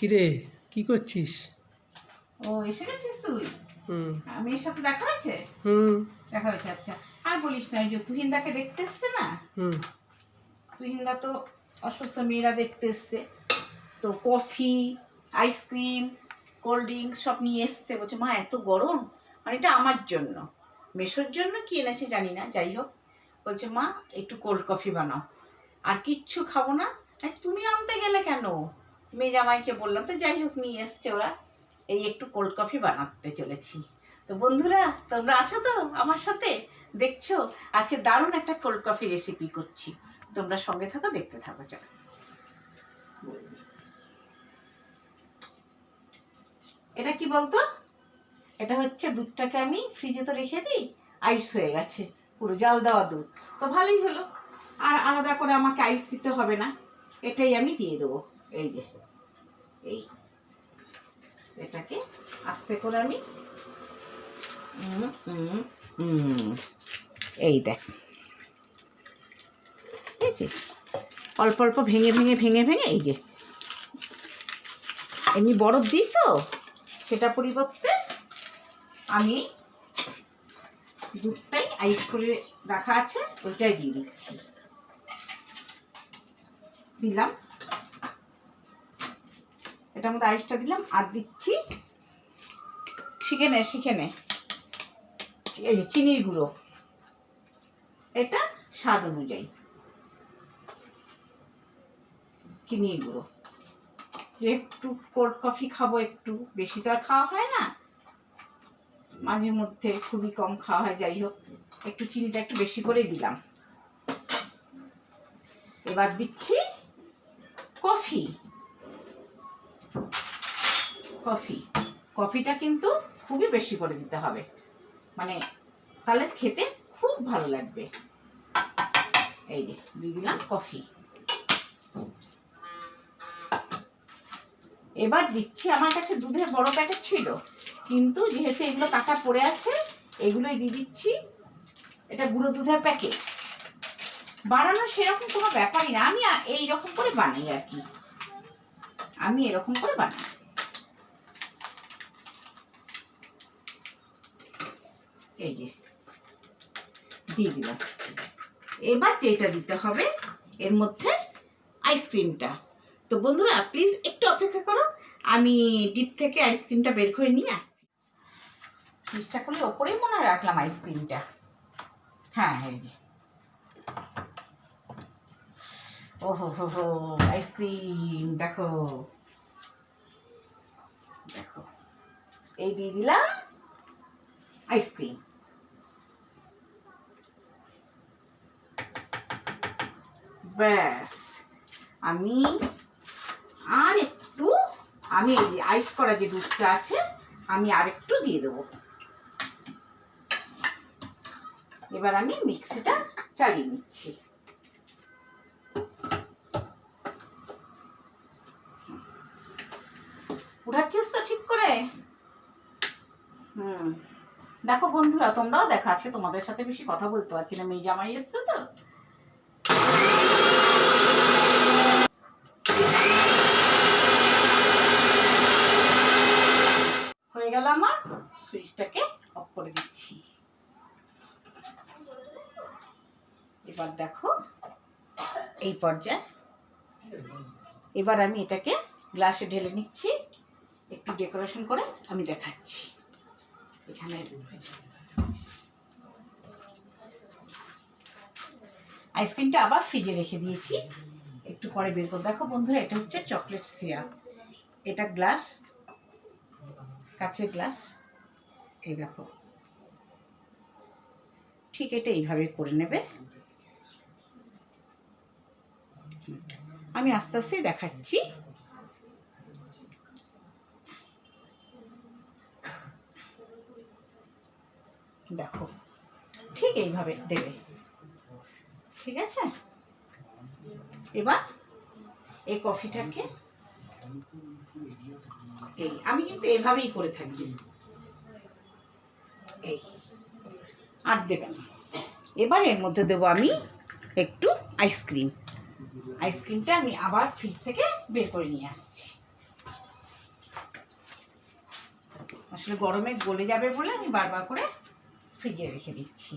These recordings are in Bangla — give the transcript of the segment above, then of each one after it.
কিরে কি করছিস? ও এসে গেছিস তুই? হুম। আর মেয়ের সাথে দেখা হয়েছে? হুম। দেখা হয়েছে আচ্ছা। আর বলিস না যে তুহিনদাকে দেখতে এসছে না? হুম। তুহিনদা তো অসুস্থ মেয়েরা দেখতে এসছে। তো কফি আইসক্রিম কোল্ড ড্রিঙ্কস সব নিয়ে এসছে। বলছে মা এত গরম? মানে এটা আমার জন্য। মেশোর জন্য কি এনেছে জানি না যাই হোক। বলছে মা একটু কোল্ড কফি বানাও। আর কিচ্ছু খাব না। আচ্ছা তুমি আনতে গেলে কেন? মেয়ে জামাইকে বললাম, তো যাই হোক, নিয়ে এসছে ওরা। এই একটু কোল্ড কফি বানাতে চলেছি। তো বন্ধুরা, তোমরা আছো তো আমার সাথে? দেখছ? আজকে দারুণ একটা কোল্ড কফি রেসিপি করছি। তোমরা সঙ্গে থাকো, দেখতে থাকো, চলো। এটা কি বলতো? এটা হচ্ছে দুধটাকে আমি ফ্রিজে তো রেখে দিই আইস হয়ে গেছে, পুরো জাল দেওয়া দুধ। তো ভালোই হলো। আর আলাদা করে আমাকে আইস দিতে হবে না। এটাই আমি দিয়ে দেবো। এই যে, এই, এটাকে আস্তে করে আমি এই দেখ, এই যে, অল্প অল্প ভেঙে ভেঙে ভেঙে ভেঙে, এই যে, এমনি বরফ দিই তো, সেটা পরিবর্তে আমি দুধটাই আইস করে রাখা আছে, ওইটাই দিয়ে দিচ্ছি। দিলাম। এটার মধ্যে আইসটা দিলাম আর দিচ্ছি শিখে নে শিখে নে। এই যে চিনির গুঁড়ো। এটা স্বাদ অনুযায়ী। চিনির গুঁড়ো। যে একটু কোল্ড কফি খাব, একটু বেশি তো আর খাওয়া হয় না। মাঝে মধ্যে খুবই কম খাওয়া হয়, যাই হোক। একটু চিনিটা একটু বেশি করে দিলাম। এবার দিচ্ছি কফি কফি। কফিটা কিন্তু খুবই বেশি করে দিতে হবে। মানে তাহলে খেতে খুব ভালো লাগবে। এই যে, দিয়ে দিলাম কফি। এবার দিচ্ছি, আমার কাছে দুধের বড় প্যাকেট ছিল। কিন্তু যেহেতু এগুলো কাটা পড়ে আছে, এগুলোই দিয়ে দিচ্ছি। এটা গুঁড়ো দুধের প্যাকেট বানানো সেরকম কোনো ব্যাপারই না। আমি আ- এই রকম করে বানাই আর কি। আমি এরকম করে বানাই। এই যে, দিয়ে দিলাম। এবার যেটা দিতে হবে, এর মধ্যে আইসক্রিমটা তো বন্ধুরা প্লিজ একটু অপেক্ষা করো, আমি ডিপ থেকে আইসক্রিমটা বের করে নিয়ে আসছি। চেষ্টা করলে ওপরেই মনে রাখলাম আইসক্রিমটা হ্যাঁ এই যে। ওহো, হো হো আইসক্রিম দেখো। দেখো, এই দিয়ে দিলাম আইসক্রিম ব্যাস। আমি, আর একটু, আমি এই যে আইস করা যে দুধটা আছে, আমি আর একটু দিয়ে দেবো। এবার আমি মিক্সিটা চালিয়ে নিচ্ছি। উঠাচ্ছিস তো ঠিক করে? হুম। দেখো বন্ধুরা, তোমরাও দেখো, আজকে তোমাদের সাথে বেশি কথা বলতে পারছি না। মেয়ে জামাই এসছে তো। গেল আমার, সুইচটাকে অফ করে দিচ্ছি। এবার দেখো, এই পর্যায়ে এবার আমি এটাকে গ্লাসে ঢেলে নিচ্ছি, একটু ডেকোরেশন করে আমি দেখাচ্ছি। এখানে আইসক্রিমটা আবার ফ্রিজে রেখে দিয়েছি। একটু পরে বের করে দেখো বন্ধুরা, এটা হচ্ছে চকলেট সিরাপ। এটা গ্লাস কাচের গ্লাস। এই দেখো। ঠিক এটা এইভাবে করে নেবে। আমি আস্তে আস্তে দেখাচ্ছি। দেখো। ঠিক এইভাবে দেবে। ঠিক আছে? এবার এই কফিটাকে এই, আমি কিন্তু এভাবেই করে থাকি। এই, আর দেবে না। এবার এর মধ্যে দেবো আমি একটু আইসক্রিম। আইসক্রিমটা আমি আবার ফ্রিজ থেকে বের করে নিয়ে আসছি। আসলে গরমে গলে যাবে বলে আমি বারবার করে ফ্রিজে রেখে দিচ্ছি।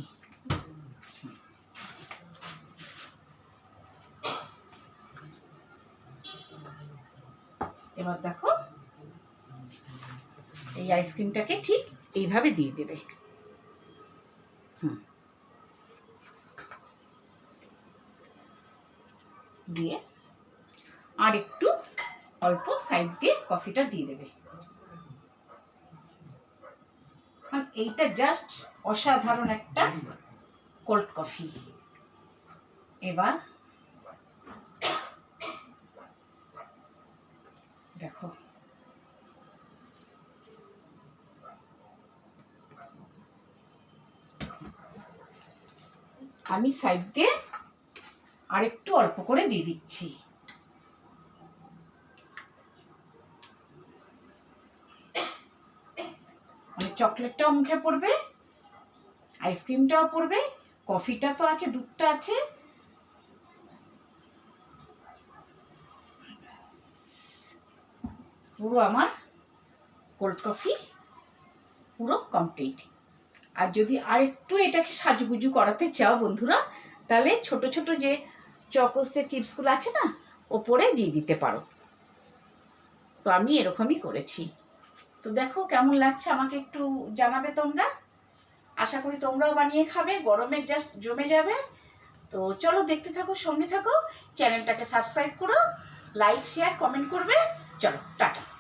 এবার দেখো এই আইসক্রিমটাকে ঠিক এইভাবে দিয়ে দেবে। দিয়ে আর একটু অল্প সাইড দিয়ে কফিটা দিয়ে দেবে। এইটা জাস্ট অসাধারণ একটা কোল্ড কফি এবার দেখো। আমি সাইড দিয়ে আরেকটু অল্প করে দিয়ে দিচ্ছি। মানে চকলেটটাও মুখে পড়বে, আইসক্রিমটাও পড়বে, কফিটা তো আছে, দুধটা আছে। পুরো আমার কোল্ড কফি পুরো কমপ্লিট আর যদি আর একটু এটাকে সাজুগুজু করাতে চাও বন্ধুরা, তাহলে ছোট ছোট যে চকোস্টের চিপসগুলো আছে না, ওপরে দিয়ে দিতে পারো। তো আমি এরকমই করেছি। তো দেখো কেমন লাগছে আমাকে একটু জানাবে তোমরা। আশা করি তোমরাও বানিয়ে খাবে, গরমে জাস্ট জমে যাবে। তো চলো দেখতে থাকো, সঙ্গে থাকো, চ্যানেলটাকে সাবস্ক্রাইব করো লাইক শেয়ার কমেন্ট করবে। চলো, টাটা।